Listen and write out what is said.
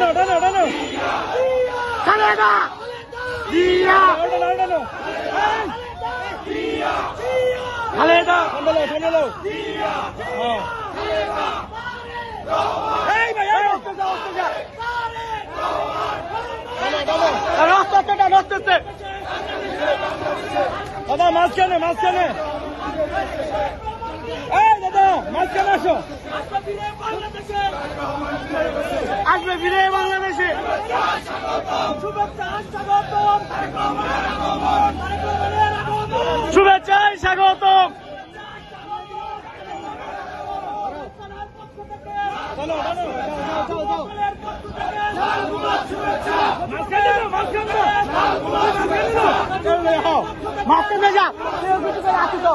ডানো ডানো ডানো চলেগা জিয়া ডানো ডানো জিয়া খালেদা আন্দোলন আন্দোলন জিয়া হ্যাঁ খালেদা এই ভাই এই আস্তে যাও আস্তে যাও রাস্তাতে ডান রাস্তাতে দাদা মাঝখানে মাঝখানে এই দাদা মাঝখানে আসো আসবে ফিরে বাংলাদেশে। শুভেচ্ছায় স্বাগতম। মাঝখানে যা কিছু করে আসি তো